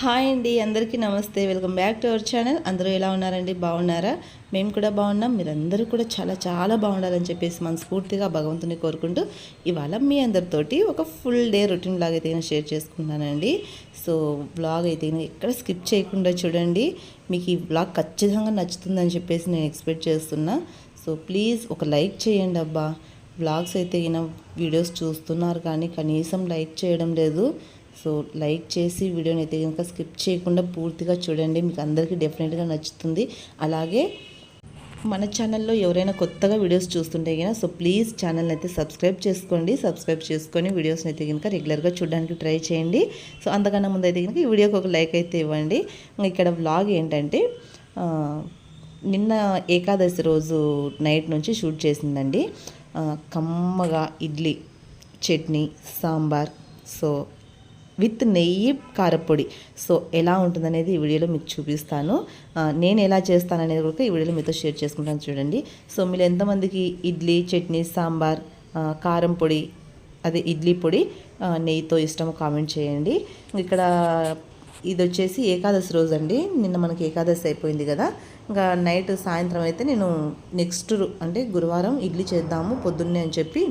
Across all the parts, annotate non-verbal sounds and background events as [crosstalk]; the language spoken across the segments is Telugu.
హాయ్ అండి అందరికీ నమస్తే. Welcome back to our channel. అందరూ ఎలా ఉన్నారండి? బాగున్నారా? మేము కూడా బాగున్నాం. మీరందరూ కూడా చాలా చాలా బాగుండాలని చెప్పేసి మనస్ఫూర్తిగా భగవంతుని కోరుకుంటూ ఇవాళ మీ అందరితోటి ఒక ఫుల్ డే రొటీన్ బ్లాగ్ అయితే షేర్ చేసుకున్నానండి సో బ్లాగ్ అయితే ఎక్కడ స్కిప్ చేయకుండా చూడండి. మీకు ఈ బ్లాగ్ ఖచ్చితంగా నచ్చుతుందని చెప్పేసి నేను ఎక్స్పెక్ట్ చేస్తున్నా. సో ప్లీజ్ ఒక లైక్ చేయండి అబ్బా. బ్లాగ్స్ అయితే ఈయన వీడియోస్ చూస్తున్నారు కానీ కనీసం లైక్ చేయడం లేదు. సో లైక్ చేసి వీడియోని అయితే కనుక స్కిప్ చేయకుండా పూర్తిగా చూడండి. మీకు అందరికీ డెఫినెట్గా నచ్చుతుంది. అలాగే మన ఛానల్లో ఎవరైనా కొత్తగా వీడియోస్ చూస్తుంటే కనుక సో ప్లీజ్ ఛానల్ని అయితే సబ్స్క్రైబ్ చేసుకోండి. సబ్స్క్రైబ్ చేసుకొని వీడియోస్ని అయితే కనుక రెగ్యులర్గా చూడడానికి ట్రై చేయండి. సో అంతకన్నా ముందు అయితే కనుక ఈ వీడియోకి ఒక లైక్ అయితే ఇవ్వండి. ఇక్కడ వ్లాగ్ ఏంటంటే నిన్న ఏకాదశి రోజు నైట్ నుంచి షూట్ చేసిందండి. కమ్మగా ఇడ్లీ చట్నీ సాంబార్. సో విత్ నెయ్యి కారపొడి. సో ఎలా ఉంటుందనేది ఈ వీడియోలో మీకు చూపిస్తాను. నేను ఎలా చేస్తాననేది కూడా ఈ వీడియోలో మీతో షేర్ చేసుకుంటాను చూడండి. సో మీరు ఎంతమందికి ఇడ్లీ చట్నీ సాంబార్ కారం పొడి అదే ఇడ్లీ పొడి నెయ్యితో ఇష్టము కామెంట్ చేయండి. ఇక్కడ ఇది వచ్చేసి ఏకాదశి రోజు అండి నిన్న మనకి ఏకాదశి అయిపోయింది కదా. ఇంకా నైట్ సాయంత్రం అయితే నేను నెక్స్ట్ అంటే గురువారం ఇడ్లీ చేద్దాము పొద్దున్నే అని చెప్పి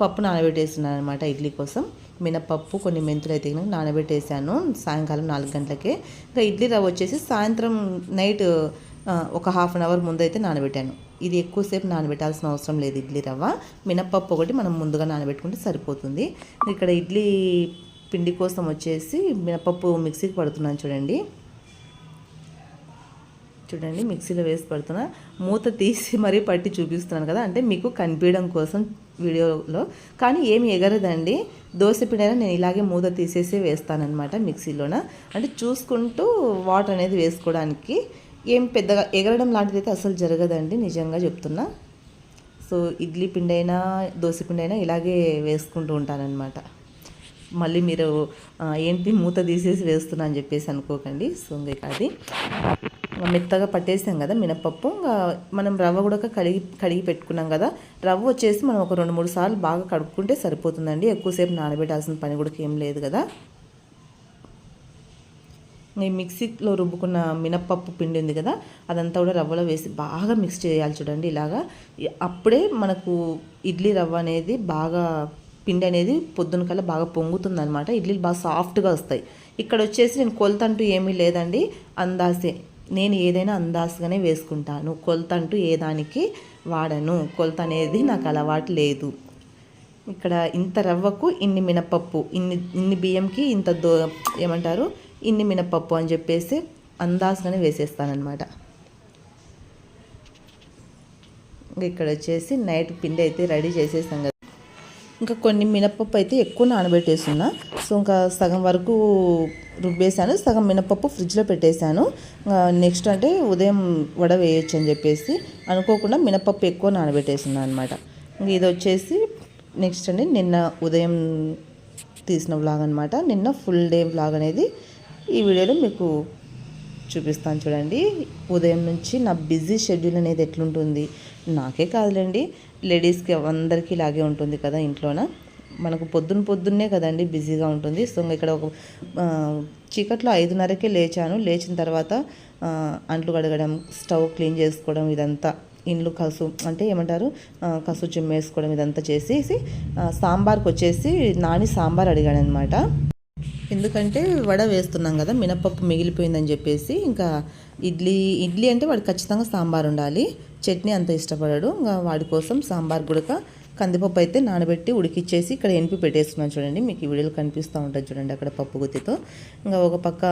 పప్పు నానబెట్టేస్తున్నాను అనమాట ఇడ్లీ కోసం. మినపప్పు కొన్ని మెంతులు అయితే నానబెట్టేసాను సాయంకాలం నాలుగు గంటలకే. ఇంకా ఇడ్లీ రవ్వ వచ్చేసి సాయంత్రం నైట్ ఒక హాఫ్ అన్ అవర్ ముందు అయితే నానబెట్టాను. ఇది ఎక్కువసేపు నానబెట్టాల్సిన అవసరం లేదు ఇడ్లీ రవ్వ. మినపప్పు ఒకటి మనం ముందుగా నానబెట్టుకుంటే సరిపోతుంది. ఇక్కడ ఇడ్లీ పిండి కోసం వచ్చేసి మినపప్పు మిక్సీకి పడుతున్నాను చూడండి. చూడండి మిక్సీలో వేసి పడుతున్నా. మూత తీసి మరీ పట్టి చూపిస్తున్నాను కదా. అంటే మీకు కనిపించడం కోసం వీడియోలో. కానీ ఏమి ఎగరదండి. దోశ పిండైనా నేను ఇలాగే మూత తీసేసి వేస్తానన్నమాట మిక్సీలోన. అంటే చూసుకుంటూ వాటర్ అనేది వేసుకోవడానికి. ఏం పెద్దగా ఎగరడం లాంటిది అయితే అసలు జరగదండి నిజంగా చెప్తున్నా. సో ఇడ్లీ పిండి అయినా దోశ పిండి అయినా ఇలాగే వేసుకుంటూ ఉంటానన్నమాట. మళ్ళీ మీరు ఏంటి మూత తీసేసి వేస్తున్నా అని చెప్పేసి అనుకోకండి. సో ఇంకా అది మెత్తగా పట్టేసాం కదా మినపప్పు. ఇంకా మనం రవ్వ కూడా కడిగి కడిగి పెట్టుకున్నాం కదా. రవ్వ వచ్చేసి మనం ఒక రెండు మూడు సార్లు బాగా కడుక్కుంటే సరిపోతుందండి. ఎక్కువసేపు నానబెట్టాల్సిన పని కూడా ఏం లేదు కదా. ఈ మిక్సీలో రుబ్బుకున్న మినప్పప్పు పిండి ఉంది కదా అదంతా కూడా రవ్వలో వేసి బాగా మిక్స్ చేయాలి చూడండి ఇలాగా. అప్పుడే మనకు ఇడ్లీ రవ్వ అనేది బాగా పిండి అనేది పొద్దున కల్లా బాగా పొంగుతుంది అనమాట ఇడ్లీలు బాగా సాఫ్ట్గా వస్తాయి. ఇక్కడ వచ్చేసి నేను కొలత అంటూ ఏమీ లేదండి. అందాసే నేను ఏదైనా అందాసుగానే వేసుకుంటాను. కొలత అంటూ ఏ దానికి వాడను. కొలత అనేది నాకు అలవాటు లేదు. ఇక్కడ ఇంత రవ్వకు ఇన్ని మినపప్పు ఇన్ని ఇన్ని బియ్యంకి ఇంత దో ఏమంటారు? ఇన్ని మినపప్పు అని చెప్పేసి అందాజుగానే వేసేస్తానమాట ఇక్కడ వచ్చేసి నైట్ పిండి అయితే రెడీ చేసేసాం కదా. ఇంకా కొన్ని మినపప్పు అయితే ఎక్కువ నానబెట్టేస్తున్నా. సో ఇంకా సగం వరకు రుబ్బేశాను సగం మినపప్పు ఫ్రిడ్జ్లో పెట్టేశాను. నెక్స్ట్ అంటే ఉదయం వడ వేయొచ్చు అని చెప్పేసి అనుకోకుండా మినపప్పు ఎక్కువ నానబెట్టేస్తున్నాను అనమాట ఇంకా ఇది వచ్చేసి నెక్స్ట్ అండి నిన్న ఉదయం తీసిన వ్లాగ్ అనమాట నిన్న ఫుల్ డే వ్లాగ్ అనేది ఈ వీడియోలో మీకు చూపిస్తాను చూడండి. ఉదయం నుంచి నా బిజీ షెడ్యూల్ అనేది ఎట్లుంటుంది? నాకే కాదులేండి. లేడీస్కి అందరికీ ఇలాగే ఉంటుంది కదా ఇంట్లోన. మనకు పొద్దున్న పొద్దున్నే కదండి బిజీగా ఉంటుంది. సో ఇంకా ఇక్కడ ఒక చీకట్లో ఐదున్నరకే లేచాను. లేచిన తర్వాత అంట్లు కడగడం స్టవ్ క్లీన్ చేసుకోవడం ఇదంతా ఇండ్లు కసు అంటే ఏమంటారు కసు చిమ్మేసుకోవడం ఇదంతా చేసేసి సాంబార్కి వచ్చేసి నాని సాంబార్ అడిగాడు అనమాట ఎందుకంటే వడ వేస్తున్నాం కదా మినపప్పు మిగిలిపోయిందని చెప్పేసి ఇంకా ఇడ్లీ ఇడ్లీ అంటే వాడు ఖచ్చితంగా సాంబార్ ఉండాలి. చట్నీ అంత ఇష్టపడడు. ఇంకా వాడి కోసం సాంబార్ గుడక కందిపప్పు అయితే నానబెట్టి ఉడికిచ్చేసి ఇక్కడ ఎనిపి పెట్టేస్తున్నాను చూడండి. మీకు ఈ వీడియోలు కనిపిస్తూ ఉంటుంది చూడండి అక్కడ పప్పు గుత్తితో. ఇంకా ఒక పక్క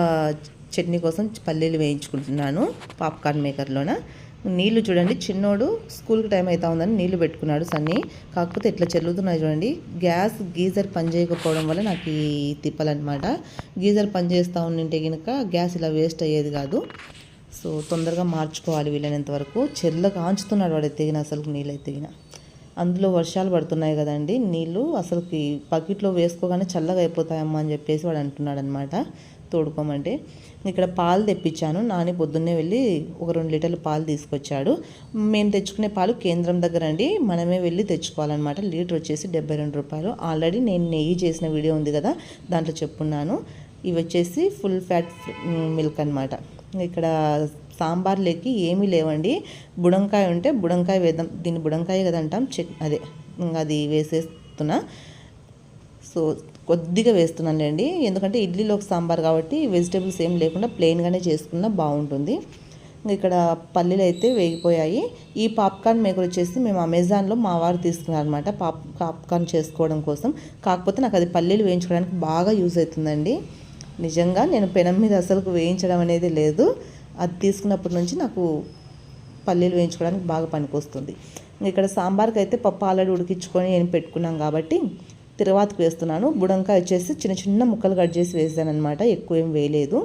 చట్నీ కోసం పల్లీలు వేయించుకుంటున్నాను పాప్కార్న్ మేకర్లోన. నీళ్ళు చూడండి చిన్నోడు స్కూల్కి టైం అవుతా ఉందని నీళ్ళు పెట్టుకున్నాడు సన్నీ. కాకపోతే ఇట్లా చెల్లుతున్నాయి చూడండి. గ్యాస్ గీజర్ పని చేయకపోవడం వల్ల నాకు ఈ తిప్పలన్నమాట. గీజర్ పని చేస్తూ ఉండింటే కనుక గ్యాస్ ఇలా వేస్ట్ అయ్యేది కాదు. సో తొందరగా మార్చుకోవాలి వీలైనంత వరకు. చెల్ల కాంచుతున్నాడు వాడు ఎత్తిగిన అసలు నీళ్ళు ఎత్తిగిన అందులో వర్షాలు పడుతున్నాయి కదండి. నీళ్ళు అసలుకి బకెట్లో వేసుకోగానే చల్లగా అయిపోతాయమ్మా అని చెప్పేసి వాడు అంటున్నాడు అనమాట తోడుకోమంటే. ఇక్కడ పాలు తెప్పించాను. నాని పొద్దున్నే వెళ్ళి ఒక రెండు లీటర్లు పాలు తీసుకొచ్చాడు. మేము తెచ్చుకునే పాలు కేంద్రం దగ్గర అండి. మనమే వెళ్ళి తెచ్చుకోవాలన్నమాట. లీటర్ వచ్చేసి డెబ్బై రెండు రూపాయలు. ఆల్రెడీ నేను నెయ్యి చేసిన వీడియో ఉంది కదా దాంట్లో చెప్పున్నాను. ఇవి వచ్చేసి ఫుల్ ఫ్యాట్ మిల్క్ అనమాట ఇక్కడ సాంబార్లోకి ఏమీ లేవండి. బుడంకాయ ఉంటే బుడంకాయ వేద్దాం. దీన్ని బుడంకాయ కదా అంటాం. చెక్ అదే ఇంకా అది వేసేస్తున్నా. సో కొద్దిగా వేస్తున్నాను అండి. ఎందుకంటే ఇడ్లీలోకి సాంబార్ కాబట్టి వెజిటేబుల్స్ ఏం లేకుండా ప్లెయిన్గానే చేసుకున్నా బాగుంటుంది. ఇక్కడ పల్లీలు అయితే వేగిపోయాయి. ఈ పాప్కార్న్ మేకర్ వచ్చేసి మేము అమెజాన్లో మా వారు తీసుకున్నారు అనమాట పాప్ పాప్కార్న్ చేసుకోవడం కోసం. కాకపోతే నాకు అది పల్లీలు వేయించుకోవడానికి బాగా యూజ్ అవుతుందండి. నిజంగా నేను పెనం మీద అసలు వేయించడం అనేది లేదు. అది తీసుకున్నప్పటి నుంచి నాకు పల్లీలు వేయించుకోవడానికి బాగా పనికొస్తుంది. ఇక్కడ సాంబార్కి అయితే పప్పు ఆల్రెడీ ఉడికించుకొని నేను పెట్టుకున్నాం కాబట్టి తిరువాతకు వేస్తున్నాను. బుడంకాయ వచ్చేసి చిన్న చిన్న ముక్కలు కట్ చేసి వేసాను అనమాట ఎక్కువ ఏం వేయలేదు.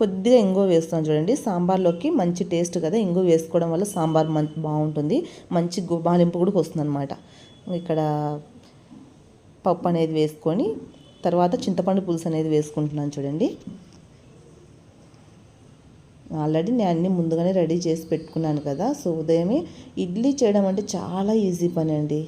కొద్దిగా ఇంగువ వేస్తున్నాను చూడండి. సాంబార్లోకి మంచి టేస్ట్ కదా. ఇంగువ వేసుకోవడం వల్ల సాంబార్ మంచి బాగుంటుంది. మంచి గుబాలింపు కూడా వస్తుంది అనమాట ఇక్కడ పప్పు అనేది వేసుకొని తర్వాత చింతపండు పులుసు అనేది వేసుకుంటున్నాను చూడండి. ఆల్రెడీ నేను అన్నీ ముందుగానే రెడీ చేసి పెట్టుకున్నాను కదా. సో ఉదయమే ఇడ్లీ చేయడం అంటే చాలా ఈజీ పని అండి.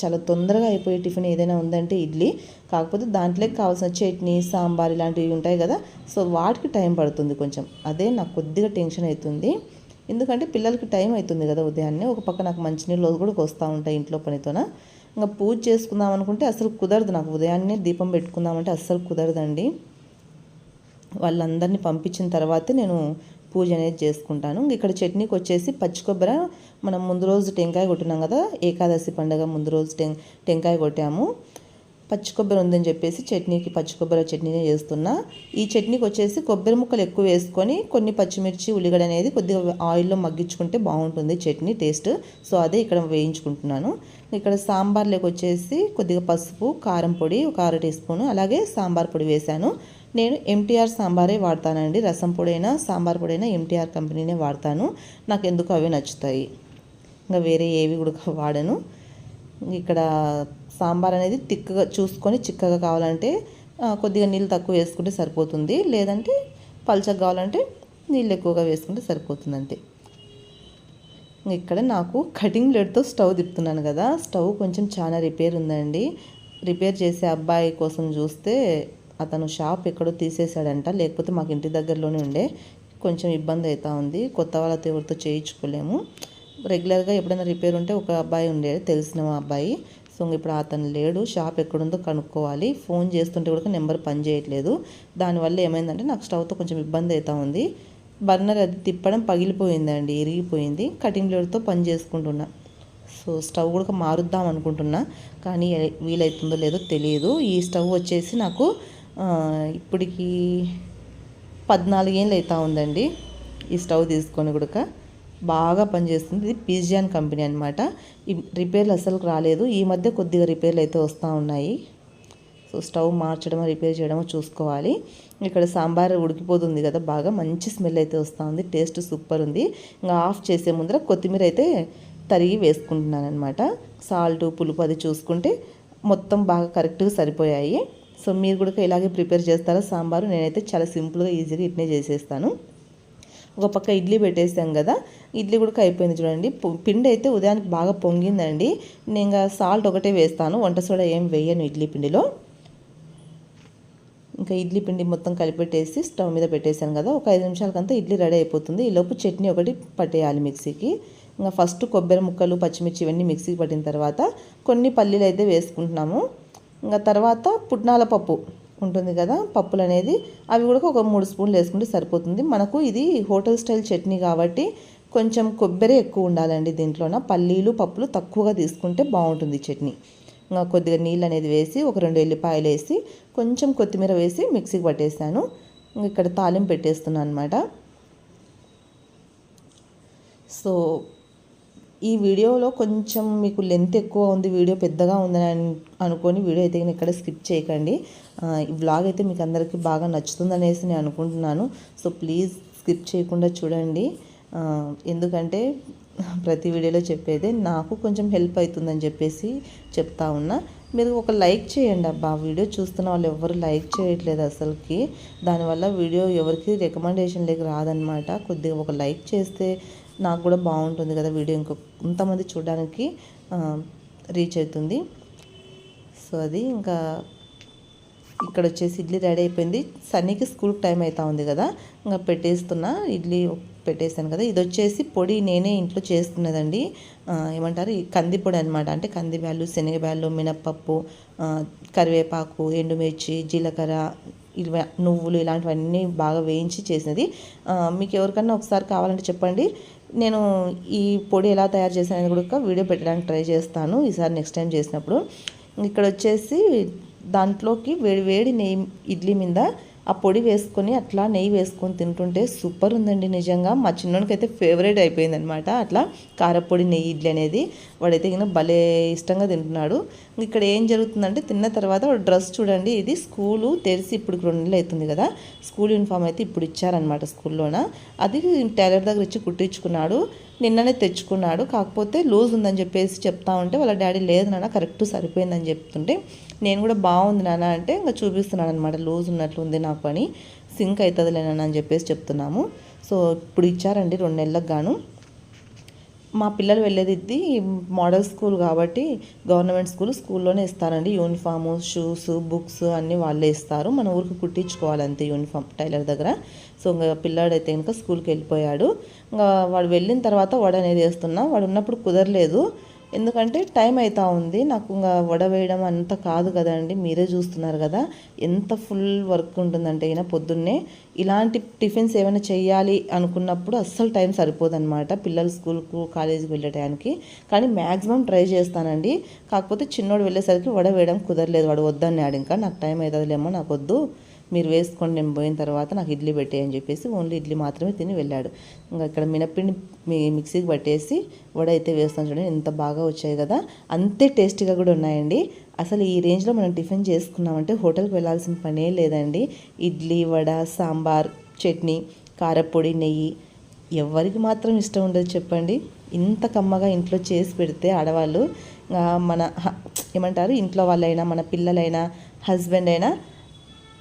చాలా తొందరగా అయిపోయే టిఫిన్ ఏదైనా ఉందంటే ఇడ్లీ. కాకపోతే దాంట్లోకి కావాల్సిన చట్నీ సాంబార్ ఇలాంటివి ఉంటాయి కదా. సో వాటికి టైం పడుతుంది కొంచెం. అదే నాకు కొద్దిగా టెన్షన్ అవుతుంది. ఎందుకంటే పిల్లలకి టైం అవుతుంది కదా ఉదయాన్నే. ఒక పక్క నాకు మంచినీళ్ళు కూడా వస్తూ ఉంటాయి ఇంట్లో పనితోన. ఇంకా పూజ చేసుకుందాం అనుకుంటే అసలు కుదరదు నాకు. ఉదయాన్నే దీపం పెట్టుకుందామంటే అస్సలు కుదరదండి. వాళ్ళందరినీ పంపించిన తర్వాతే నేను పూజ అనేది చేసుకుంటాను. ఇక్కడ చట్నీకి వచ్చేసి పచ్చి కొబ్బరి మనం ముందు రోజు టెంకాయ కొట్టినాం కదా ఏకాదశి పండుగ ముందు రోజు టెం టెంకాయ కొట్టాము. పచ్చి కొబ్బరి ఉందని చెప్పేసి చట్నీకి పచ్చి కొబ్బరి చట్నీనే చేస్తున్నా. ఈ చట్నీకి వచ్చేసి కొబ్బరి ముక్కలు ఎక్కువ వేసుకొని కొన్ని పచ్చిమిర్చి ఉల్లిగడ్డ అనేది కొద్దిగా ఆయిల్లో మగ్గించుకుంటే బాగుంటుంది చట్నీ టేస్ట్. సో అదే ఇక్కడ వేయించుకుంటున్నాను. ఇక్కడ సాంబార్లోకి వచ్చేసి కొద్దిగా పసుపు కారం పొడి ఒక అర టీ స్పూన్ అలాగే సాంబార్ పొడి వేశాను. నేను ఎంటీఆర్ సాంబారే వాడతానండి. రసం పొడైనా సాంబార్ పొడైనా ఎంటీఆర్ కంపెనీనే వాడతాను. నాకు ఎందుకు అవి నచ్చుతాయి. ఇంకా వేరే ఏవి కూడా [laughs] వాడను. ఇక్కడ సాంబార్ అనేది తిక్కగా చూసుకొని చిక్కగా కావాలంటే కొద్దిగా నీళ్ళు తక్కువ వేసుకుంటే సరిపోతుంది. లేదంటే పల్చగా కావాలంటే నీళ్ళు ఎక్కువగా వేసుకుంటే సరిపోతుంది అంతే ఇక్కడ నాకు కటింగ్ బ్లేడ్తో స్టవ్ తిప్పుతున్నాను కదా. స్టవ్ కొంచెం చాలా రిపేర్ ఉందండి. రిపేర్ చేసే అబ్బాయి కోసం చూస్తే అతను షాప్ ఎక్కడో తీసేశాడంట. లేకపోతే మాకు ఇంటి దగ్గరలోనే ఉండే. కొంచెం ఇబ్బంది అవుతూ ఉంది. కొత్త వాళ్ళతో ఎవరితో చేయించుకోలేము. రెగ్యులర్గా ఎప్పుడైనా రిపేర్ ఉంటే ఒక అబ్బాయి ఉండేది తెలిసిన అబ్బాయి. సో ఇప్పుడు అతను లేడు. షాప్ ఎక్కడుందో కనుక్కోవాలి. ఫోన్ చేస్తుంటే కూడా నెంబర్ పని చేయట్లేదు. దానివల్ల ఏమైందంటే నాకు స్టవ్తో కొంచెం ఇబ్బంది అవుతూ ఉంది. బర్నర్ అది తిప్పడం పగిలిపోయిందండి ఇరిగిపోయింది. కటింగ్ బ్లేడ్తో పని చేసుకుంటున్నా. సో స్టవ్ కూడా మారుద్దాం అనుకుంటున్నా కానీ వీలవుతుందో లేదో తెలియదు. ఈ స్టవ్ వచ్చేసి నాకు ఇప్పటికి పద్నాలుగేళ్ళు అవుతా ఉందండి ఈ స్టవ్ తీసుకొని కూడా బాగా పనిచేస్తుంది ఇది పిజియాన్ కంపెనీ అనమాట ఈ రిపేర్లు అసలు రాలేదు. ఈ మధ్య కొద్దిగా రిపేర్లు అయితే వస్తూ ఉన్నాయి. సో స్టవ్ మార్చడమో రిపేర్ చేయడమో చూసుకోవాలి. ఇక్కడ సాంబార్ ఉడికిపోతుంది కదా బాగా మంచి స్మెల్ అయితే వస్తుంది టేస్ట్ సూపర్ ఉంది. ఇంకా ఆఫ్ చేసే ముందర కొత్తిమీర అయితే తరిగి వేసుకుంటున్నాను అనమాట సాల్ట్ పులుపు అది చూసుకుంటే మొత్తం బాగా కరెక్ట్గా సరిపోయాయి. సో మీరు కూడా ఇలాగే ప్రిపేర్ చేస్తారా సాంబారు? నేనైతే చాలా సింపుల్గా ఈజీగా ఇట్నే చేసేస్తాను. ఒక పక్క ఇడ్లీ పెట్టేసాం కదా ఇడ్లీ కూడా అయిపోయింది చూడండి. పిండి అయితే ఉదయానికి బాగా పొంగిందండి. నేను సాల్ట్ ఒకటే వేస్తాను వంట సోడా ఏం వేయను ఇడ్లీ పిండిలో. ఇంకా ఇడ్లీ పిండి మొత్తం కలిపెట్టేసి స్టవ్ మీద పెట్టేశాను కదా ఒక ఐదు నిమిషాలకంతా ఇడ్లీ రెడీ అయిపోతుంది. ఈలోపు చట్నీ ఒకటి పట్టేయాలి మిక్సీకి. ఇంకా ఫస్ట్ కొబ్బరి ముక్కలు పచ్చిమిర్చి ఇవన్నీ మిక్సీకి పట్టిన తర్వాత కొన్ని పల్లీలు అయితే వేసుకుంటున్నాము. ఇంకా తర్వాత పుట్నాల పప్పు ఉంటుంది కదా పప్పులు అనేది అవి కూడా ఒక మూడు స్పూన్లు వేసుకుంటే సరిపోతుంది. మనకు ఇది హోటల్ స్టైల్ చట్నీ కాబట్టి కొంచెం కొబ్బరి ఎక్కువ ఉండాలండి దీంట్లోన. పల్లీలు పప్పులు తక్కువగా తీసుకుంటే బాగుంటుంది చట్నీ. కొద్దిగా నీళ్ళు అనేది వేసి ఒక రెండు ఎల్లిపాయలు వేసి కొంచెం కొత్తిమీర వేసి మిక్సీకి పట్టేసాను. ఇక్కడ తాలింపు పెట్టేస్తున్నాను అనమాట సో ఈ వీడియోలో కొంచెం మీకు లెంత్ ఎక్కువ ఉంది వీడియో పెద్దగా ఉందని అనుకొని వీడియో అయితే నేను ఇక్కడ స్కిప్ చేయకండి. ఈ వ్లాగ్ అయితే మీకు అందరికీ బాగా నచ్చుతుందనేసి నేను అనుకుంటున్నాను. సో ప్లీజ్ స్కిప్ చేయకుండా చూడండి. ఎందుకంటే ప్రతి వీడియోలో చెప్పేదే నాకు కొంచెం హెల్ప్ అవుతుందని చెప్పేసి చెప్తా ఉన్నా. మీరు ఒక లైక్ చేయండి అబ్బా. వీడియో చూస్తున్న వాళ్ళు ఎవరు లైక్ చేయట్లేదు అసలుకి. దానివల్ల వీడియో ఎవరికి రికమెండేషన్లోకి రాదనమాట కొద్దిగా ఒక లైక్ చేస్తే నాకు కూడా బాగుంటుంది కదా వీడియో. ఇంకొక ఇంతమంది చూడడానికి రీచ్ అవుతుంది సో అది ఇంకా ఇక్కడ వచ్చేసి ఇడ్లీ రెడీ అయిపోయింది. సన్నీకి స్కూల్ టైం అవుతా ఉంది కదా. ఇంకా పెట్టేస్తున్నా. ఇడ్లీ పెట్టేశాను కదా. ఇది వచ్చేసి పొడి నేనే ఇంట్లో చేస్తున్నదండి. ఏమంటారు? కందిపొడి కంది పొడి అనమాట అంటే కంది బ్యాళ్ళు శనగబ్యాళ్ళు మినప్పప్పు కరివేపాకు ఎండుమిర్చి జీలకర్ర ఇవి నువ్వులు ఇలాంటివన్నీ బాగా వేయించి చేసినది. మీకు ఎవరికన్నా ఒకసారి కావాలంటే చెప్పండి. నేను ఈ పొడి ఎలా తయారు చేశానని కూడా వీడియో పెట్టడానికి ట్రై చేస్తాను ఈసారి నెక్స్ట్ టైం చేసినప్పుడు. ఇక్కడ వచ్చేసి దాంట్లోకి వేడి వేడి నెయ్యి ఇడ్లీ మీద ఆ పొడి వేసుకొని అట్లా నెయ్యి వేసుకొని తింటుంటే సూపర్ ఉందండి నిజంగా. మా చిన్నోడికైతే ఫేవరెట్ అయిపోయింది అనమాట అట్లా కారపొడి నెయ్యి ఇడ్లీ అనేది వాడైతే ఇంకా భలే ఇష్టంగా తింటున్నాడు. ఇక్కడ ఏం జరుగుతుందంటే తిన్న తర్వాత వాడు డ్రెస్ చూడండి ఇది స్కూలు తెరిచి ఇప్పుడు రెండు నెలలు అవుతుంది కదా స్కూల్ యూనిఫామ్ అయితే ఇప్పుడు ఇచ్చారనమాట స్కూల్లోన. అది టైలర్ దగ్గర ఇచ్చి కుట్టించుకున్నాడు. నిన్ననే తెచ్చుకున్నాడు. కాకపోతే లూజ్ ఉందని చెప్పేసి చెప్తా ఉంటే వాళ్ళ డాడీ లేదు నాన్న కరెక్ట్ సరిపోయిందని చెప్తుంటే నేను కూడా బాగుంది నాన్న అంటే ఇంకా చూపిస్తున్నాను అనమాట లూజ్ ఉన్నట్లుంది నాకు పని సింక్ అవుతుందిలే నాన్న అని చెప్పేసి చెప్తున్నాము. సో ఇప్పుడు ఇచ్చారండి రెండు నెలలకు గాను. మా పిల్లలు వెళ్ళేది ఇది మోడల్ స్కూల్ కాబట్టి గవర్నమెంట్ స్కూల్ స్కూల్లోనే ఇస్తారండి. యూనిఫాము షూస్ బుక్స్ అన్నీ వాళ్ళే ఇస్తారు. మన ఊరికి కుట్టించుకోవాలంతే యూనిఫామ్ టైలర్ దగ్గర. సో ఇంకా పిల్లాడైతే కనుక స్కూల్కి వెళ్ళిపోయాడు. ఇంకా వాడు వెళ్ళిన తర్వాత వడ అనేది వేస్తున్నా. వాడు ఉన్నప్పుడు కుదరలేదు. ఎందుకంటే టైం అవుతా ఉంది. నాకు ఇంకా వడ వేయడం అంత కాదు కదండి మీరే చూస్తున్నారు కదా. ఎంత ఫుల్ వర్క్ ఉంటుందంటే అయినా పొద్దున్నే. ఇలాంటి టిఫిన్స్ ఏమైనా చేయాలి అనుకున్నప్పుడు అస్సలు టైం సరిపోదన్నమాట. పిల్లలు స్కూల్కు కాలేజీకి వెళ్ళే టైంకి. కానీ మ్యాక్సిమం ట్రై చేస్తానండి. కాకపోతే చిన్నోడు వెళ్ళేసరికి వడ వేయడం కుదరలేదు. వాడు వద్దన్నాడు ఇంకా. నాకు టైం అవుతుందిలేమో నాకు వద్దు మీరు వేసుకోండి నేను పోయిన తర్వాత నాకు ఇడ్లీ పెట్టేయని చెప్పేసి ఓన్లీ ఇడ్లీ మాత్రమే తిని వెళ్ళాడు. ఇంకా ఇక్కడ మినప్పిండి మీ మిక్సీకి పట్టేసి వడ అయితే వేస్తాను చూడండి ఎంత బాగా వచ్చాయి కదా. అంతే టేస్టీగా కూడా ఉన్నాయండి. అసలు ఈ రేంజ్లో మనం టిఫిన్ చేసుకున్నామంటే హోటల్కి వెళ్ళాల్సిన పనే లేదండి. ఇడ్లీ వడ సాంబార్ చట్నీ కారపొడి నెయ్యి ఎవరికి మాత్రం ఇష్టం ఉండదు చెప్పండి. ఇంత కమ్మగా ఇంట్లో చేసి పెడితే ఆడవాళ్ళు మన ఏమంటారు? ఇంట్లో వాళ్ళైనా మన పిల్లలైనా హస్బెండ్ అయినా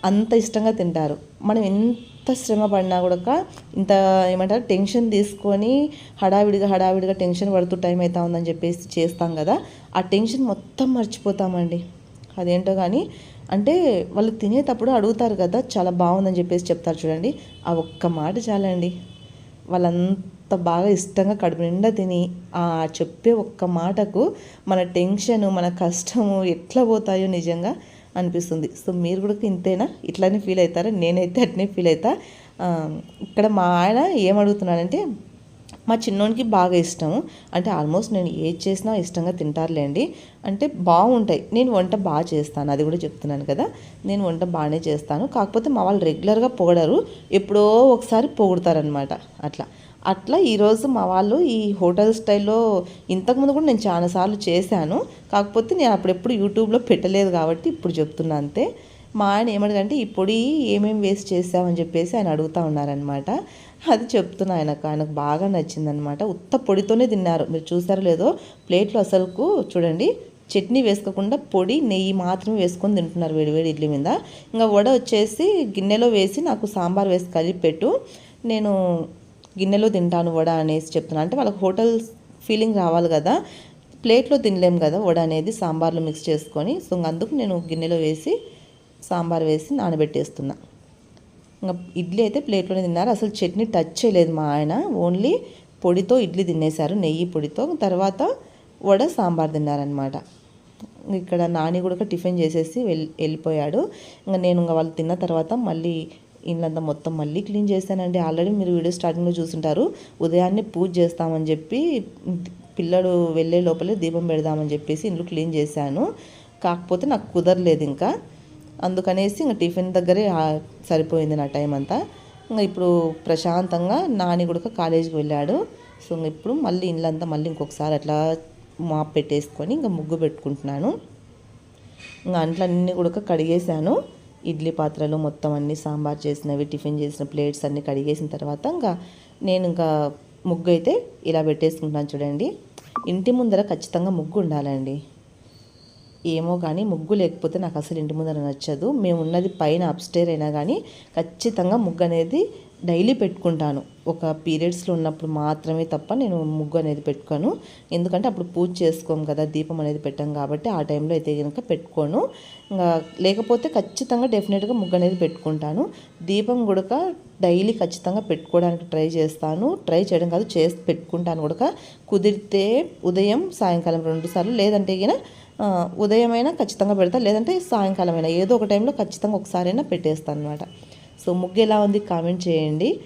అంత ఇష్టంగా తింటారు. మనం ఎంత శ్రమ పడినా కూడా ఇంత ఏమంటారు టెన్షన్ తీసుకొని హడావిడిగా హడావిడిగా టెన్షన్ పడుతూ టైం అవుతా ఉందని చెప్పేసి చేస్తాం కదా ఆ టెన్షన్ మొత్తం మర్చిపోతామండి. అదేంటో కానీ అంటే వాళ్ళు తినేటప్పుడు అడుగుతారు కదా చాలా బాగుందని చెప్పేసి చెప్తారు చూడండి. ఆ ఒక్క మాట చాలండి. వాళ్ళంత బాగా ఇష్టంగా కడుపు నిండా తిని ఆ చెప్పే ఒక్క మాటకు మన టెన్షన్ మన కష్టము ఎట్లా పోతాయో నిజంగా అనిపిస్తుంది. సో మీరు కూడా ఇంతేనా? ఇట్లానే ఫీల్ అవుతారా? నేనైతే అట్నే ఫీల్ అవుతా. ఇక్కడ మా ఆయన ఏమడుగుతున్నాడంటే మా చిన్నోనికి బాగా ఇష్టము. అంటే ఆల్మోస్ట్ నేను ఏది చేసినా ఇష్టంగా తింటారులేండి అంటే బాగుంటాయి. నేను వంట బాగా చేస్తాను. అది కూడా చెప్తున్నాను కదా. నేను వంట బాగానే చేస్తాను. కాకపోతే మా వాళ్ళు రెగ్యులర్గా పొగడరు. ఎప్పుడో ఒకసారి పొగుడతారనమాట అట్లా. అట్లా ఈరోజు మా వాళ్ళు ఈ హోటల్ స్టైల్లో ఇంతకుముందు కూడా నేను చాలాసార్లు చేశాను. కాకపోతే నేను అప్పుడెప్పుడు యూట్యూబ్లో పెట్టలేదు కాబట్టి ఇప్పుడు చెప్తున్నా అంతే. మా ఆయన ఏమడిగంటే ఈ పొడి ఏమేమి వేస్ట్ చేసామని చెప్పేసి ఆయన అడుగుతూ ఉన్నారనమాట అది చెప్తున్నా ఆయనకు. ఆయనకు బాగా నచ్చిందనమాట ఉత్త పొడితోనే తిన్నారు. మీరు చూసారో లేదో ప్లేట్లో అసలుకు చూడండి. చట్నీ వేసుకోకుండా పొడి నెయ్యి మాత్రమే వేసుకొని తింటున్నారు వేడివేడి ఇడ్లీ మీద. ఇంకా వడ వచ్చేసి గిన్నెలో వేసి నాకు సాంబార్ వేసి కలిపి పెట్టు. నేను గిన్నెలో తింటాను వడ అనేసి చెప్తున్నాను అంటే వాళ్ళకి హోటల్ ఫీలింగ్ రావాలి కదా. ప్లేట్లో తినలేము కదా వడ అనేది సాంబార్లో మిక్స్ చేసుకొని. సో అందుకు నేను గిన్నెలో వేసి సాంబార్ వేసి నానబెట్టేస్తున్నా. ఇంకా ఇడ్లీ అయితే ప్లేట్లోనే తిన్నారు. అసలు చట్నీ టచ్ చేయలేదు మా ఆయన. ఓన్లీ పొడితో ఇడ్లీ తినేశారు నెయ్యి పొడితో. తర్వాత వడ సాంబార్ తిన్నారనమాట ఇక్కడ నాని కూడా టిఫిన్ చేసేసి వెళ్ళి వెళ్ళిపోయాడు. ఇంకా నేను ఇంకా వాళ్ళు తిన్న తర్వాత మళ్ళీ ఇల్లంతా మొత్తం మళ్ళీ క్లీన్ చేశానండి. ఆల్రెడీ మీరు వీడియో స్టార్టింగ్లో చూసుంటారు. ఉదయాన్నే పూజ చేస్తామని చెప్పి పిల్లడు వెళ్ళే లోపలే దీపం పెడదామని చెప్పేసి ఇల్లు క్లీన్ చేశాను. కాకపోతే నాకు కుదరలేదు ఇంకా. అందుకనేసి ఇంకా టిఫిన్ దగ్గరే సరిపోయింది నా టైం అంతా. ఇంకా ఇప్పుడు ప్రశాంతంగా నాని కూడా కాలేజీకి వెళ్ళాడు. సో ఇంక ఇప్పుడు మళ్ళీ ఇల్లంతా మళ్ళీ ఇంకొకసారి అట్లా మాప్ పెట్టేసుకొని ఇంకా ముగ్గు పెట్టుకుంటున్నాను. ఇంకా అంట్లన్నీ కూడా కడిగేశాను. ఇడ్లీ పాత్రలు మొత్తం అన్ని సాంబార్ చేసినవి టిఫిన్ చేసిన ప్లేట్స్ అన్నీ కడిగేసిన తర్వాత ఇంకా నేను ఇంకా ముగ్గు అయితే ఇలా పెట్టేసుకుంటున్నాను చూడండి. ఇంటి ముందర ఖచ్చితంగా ముగ్గు ఉండాలండి. ఏమో కానీ ముగ్గు లేకపోతే నాకు అసలు ఇంటి ముందర నచ్చదు. మేము ఉన్నది పైన అప్స్టేర్ అయినా కానీ ఖచ్చితంగా ముగ్గు అనేది డైలీ పెట్టుకుంటాను. ఒక పీరియడ్స్లో ఉన్నప్పుడు మాత్రమే తప్ప నేను ముగ్గు అనేది పెట్టుకోను. ఎందుకంటే అప్పుడు పూజ చేసుకోము కదా దీపం అనేది పెట్టాం కాబట్టి ఆ టైంలో అయితే కనుక పెట్టుకోను. ఇంకా లేకపోతే ఖచ్చితంగా డెఫినెట్గా ముగ్గు అనేది పెట్టుకుంటాను. దీపం కూడా డైలీ ఖచ్చితంగా పెట్టుకోవడానికి ట్రై చేస్తాను. ట్రై చేయడం కాదు చేసి పెట్టుకుంటాను కూడా కుదిరితే ఉదయం సాయంకాలం రెండు సార్లు లేదంటే కనుక ఉదయమైనా ఖచ్చితంగా పెడతా. లేదంటే సాయంకాలమైనా ఏదో ఒక టైంలో ఖచ్చితంగా ఒకసారైనా పెట్టేస్తాను అనమాట సో ముగ్గు ఎలా ఉంది కామెంట్ చేయండి.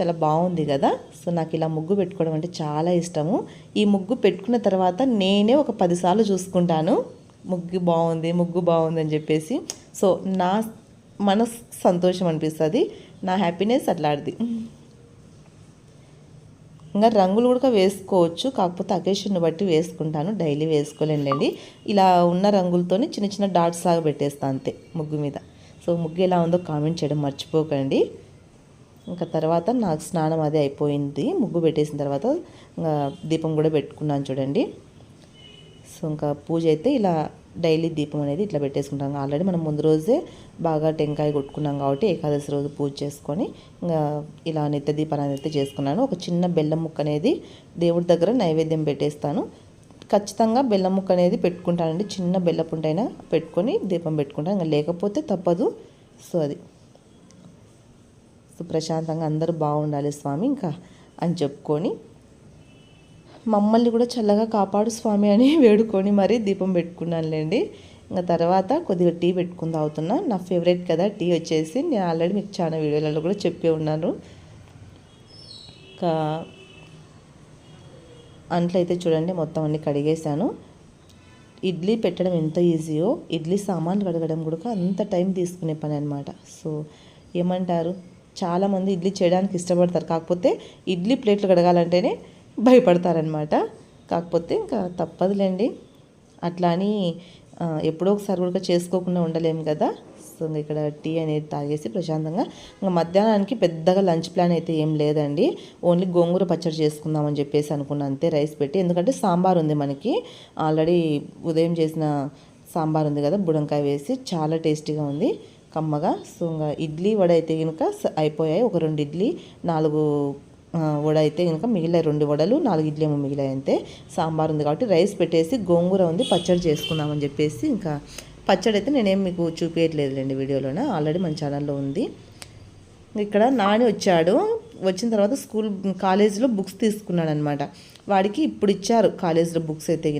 చాలా బాగుంది కదా? సో నాకు ఇలా ముగ్గు పెట్టుకోవడం అంటే చాలా ఇష్టము. ఈ ముగ్గు పెట్టుకున్న తర్వాత నేనే ఒక పదిసార్లు చూసుకుంటాను. ముగ్గు బాగుంది ముగ్గు బాగుంది అని చెప్పేసి. సో నా మనసు సంతోషం అనిపిస్తుంది నా హ్యాపీనెస్ అట్లాడిది ఇంకా రంగులు కూడా వేసుకోవచ్చు కాకపోతే అకేషన్ని బట్టి వేసుకుంటాను డైలీ వేసుకోలేండి ఇలా ఉన్న రంగులతోనే చిన్న చిన్న డాట్స్ లాగా పెట్టేస్తాను అంతే ముగ్గు మీద. సో ముగ్గు ఎలా ఉందో కామెంట్ చేయడం మర్చిపోకండి. ఇంకా తర్వాత నాకు స్నానం అదే అయిపోయింది. ముగ్గు పెట్టేసిన తర్వాత ఇంకా దీపం కూడా పెట్టుకున్నాను చూడండి. సో ఇంకా పూజ అయితే ఇలా డైలీ దీపం అనేది ఇట్లా పెట్టేసుకుంటాం. ఆల్రెడీ మనం ముందు రోజే బాగా టెంకాయ కొట్టుకున్నాం కాబట్టి ఏకాదశి రోజు పూజ చేసుకొని ఇంకా ఇలా నిత్య దీపాన్ని అయితే చేసుకున్నాను. ఒక చిన్న బెల్లం ముక్క అనేది దేవుడి దగ్గర నైవేద్యం పెట్టేస్తాను. ఖచ్చితంగా బెల్లం ముక్క అనేది పెట్టుకుంటానండి. చిన్న బెల్లపుంటైనా పెట్టుకొని దీపం పెట్టుకుంటాను. ఇంకా లేకపోతే తప్పదు. సో అది. సో ప్రశాంతంగా అందరూ బాగుండాలి స్వామి ఇంకా అని చెప్పుకొని మమ్మల్ని కూడా చల్లగా కాపాడు స్వామి అని [laughs] వేడుకొని మరీ దీపం పెట్టుకున్నానులేండి. ఇంకా తర్వాత కొద్దిగా టీ పెట్టుకుని తాగుతున్నా. నా ఫేవరెట్ కదా టీ వచ్చేసి. నేను ఆల్రెడీ మీకు చాలా వీడియోలలో కూడా చెప్పే ఉన్నాను. ఇంకా అంట్లో అయితే చూడండి మొత్తం అన్ని కడిగేశాను. ఇడ్లీ పెట్టడం ఎంత ఈజీయో ఇడ్లీ సామాన్లు కడగడం కూడా అంత టైం తీసుకునే పని అనమాట సో ఏమంటారు? చాలామంది ఇడ్లీ చేయడానికి ఇష్టపడతారు. కాకపోతే ఇడ్లీ ప్లేట్లు కడగాలంటేనే భయపడతారనమాట కాకపోతే ఇంకా తప్పదులేండి. అట్లా అని ఎప్పుడో ఒకసారి కూడా చేసుకోకుండా ఉండలేము కదా. వస్తుంది. ఇక్కడ టీ అనేది తాగేసి ప్రశాంతంగా ఇంకా మధ్యాహ్నానికి పెద్దగా లంచ్ ప్లాన్ అయితే ఏం లేదండి. ఓన్లీ గోంగూర పచ్చడి చేసుకుందామని చెప్పేసి అనుకున్నా. అంతే రైస్ పెట్టి. ఎందుకంటే సాంబార్ ఉంది మనకి. ఆల్రెడీ ఉదయం చేసిన సాంబార్ ఉంది కదా బుడంకాయ వేసి చాలా టేస్టీగా ఉంది. కమ్మగా. సో ఇంకా ఇడ్లీ వడ అయితే కనుక అయిపోయాయి. ఒక రెండు ఇడ్లీ నాలుగు వడ అయితే కనుక మిగిలాయి. రెండు వడలు నాలుగు ఇడ్లీ ఏమో మిగిలాయి అంతే. సాంబార్ ఉంది కాబట్టి రైస్ పెట్టేసి గోంగూర ఉంది పచ్చడి చేసుకుందామని చెప్పేసి ఇంకా పచ్చడి అయితే నేనేం మీకు చూపించట్లేదులేండి వీడియోలోన. ఆల్రెడీ మన ఛానల్లో ఉంది. ఇక్కడ నాని వచ్చాడు. వచ్చిన తర్వాత స్కూల్ కాలేజీలో బుక్స్ తీసుకున్నాడు అనమాట వాడికి ఇప్పుడు ఇచ్చారు కాలేజీలో బుక్స్ అయితే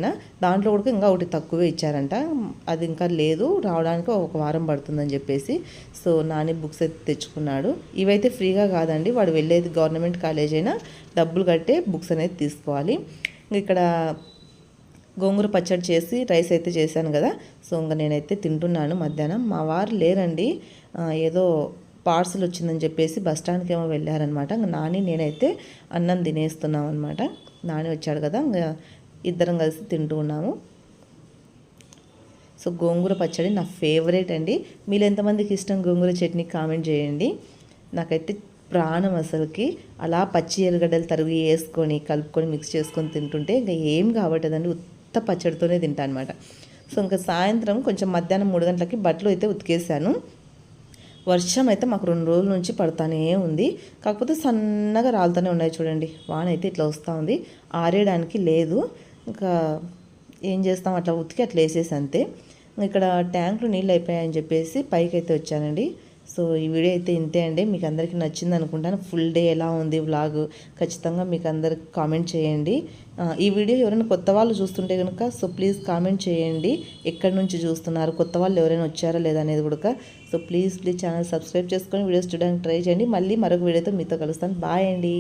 దాంట్లో కూడా ఇంకా ఒకటి తక్కువే ఇచ్చారంట. అది ఇంకా లేదు. రావడానికి ఒక వారం పడుతుందని చెప్పేసి. సో నాని బుక్స్ అయితే తెచ్చుకున్నాడు. ఇవైతే ఫ్రీగా కాదండి. వాడు వెళ్ళేది గవర్నమెంట్ కాలేజ్ అయినా డబ్బులు కట్టే బుక్స్ అనేది తీసుకోవాలి. ఇక్కడ గోంగూర పచ్చడి చేసి రైస్ అయితే చేశాను కదా. సో ఇంకా నేనైతే తింటున్నాను మధ్యాహ్నం. మా వారు లేరండి. ఏదో పార్సల్ వచ్చిందని చెప్పేసి బస్ స్టాండ్కి ఏమో వెళ్ళారనమాట ఇంకా నాని నేనైతే అన్నం తినేస్తున్నాం అనమాట నాని వచ్చాడు కదా ఇంకా ఇద్దరం కలిసి తింటూ ఉన్నాము. సో గోంగూర పచ్చడి నా ఫేవరెట్ అండి. మీరు ఎంతమందికి ఇష్టం గోంగూర చట్నీ కామెంట్ చేయండి. నాకైతే ప్రాణం అసలుకి. అలా పచ్చి ఎరగడ్డలు తరుగు వేసుకొని కలుపుకొని మిక్స్ చేసుకొని తింటుంటే ఇంకా ఏం కాబట్టదండి ఉత్త పచ్చడితోనే తింటా అనమాట సో ఇంకా సాయంత్రం కొంచెం మధ్యాహ్నం మూడు గంటలకి బట్టలు అయితే ఉతికేసాను. వర్షం అయితే మాకు రెండు రోజుల నుంచి పడుతూనే ఉంది. కాకపోతే సన్నగా రాలుతూనే ఉన్నాయి చూడండి. వాన అయితే ఇట్లా వస్తూ ఉంది. ఆరేయడానికి లేదు. ఇంకా ఏం చేస్తాం? అట్లా ఉతికి అట్లా వేసేసి అంతే. ఇక్కడ ట్యాంకులు నీళ్ళు అయిపోయాయని చెప్పేసి పైకి అయితే వచ్చానండి. సో ఈ వీడియో అయితే ఇంతే అండి. మీకు అందరికీ నచ్చింది అనుకుంటాను. ఫుల్ డే ఎలా ఉంది వ్లాగ్ ఖచ్చితంగా మీకు అందరికి కామెంట్ చేయండి. ఈ వీడియో ఎవరైనా కొత్త వాళ్ళు చూస్తుంటే కనుక సో ప్లీజ్ కామెంట్ చేయండి. ఎక్కడి నుంచి చూస్తున్నారు? కొత్త వాళ్ళు ఎవరైనా వచ్చారా లేదా అనేది కూడా so please please channel subscribe చేసుకొని వీడియోస్ చూడడానికి ట్రై చేయండి. మళ్ళీ మరొక వీడియోతో మీతో కలుస్తాను. బాయ్ అండి.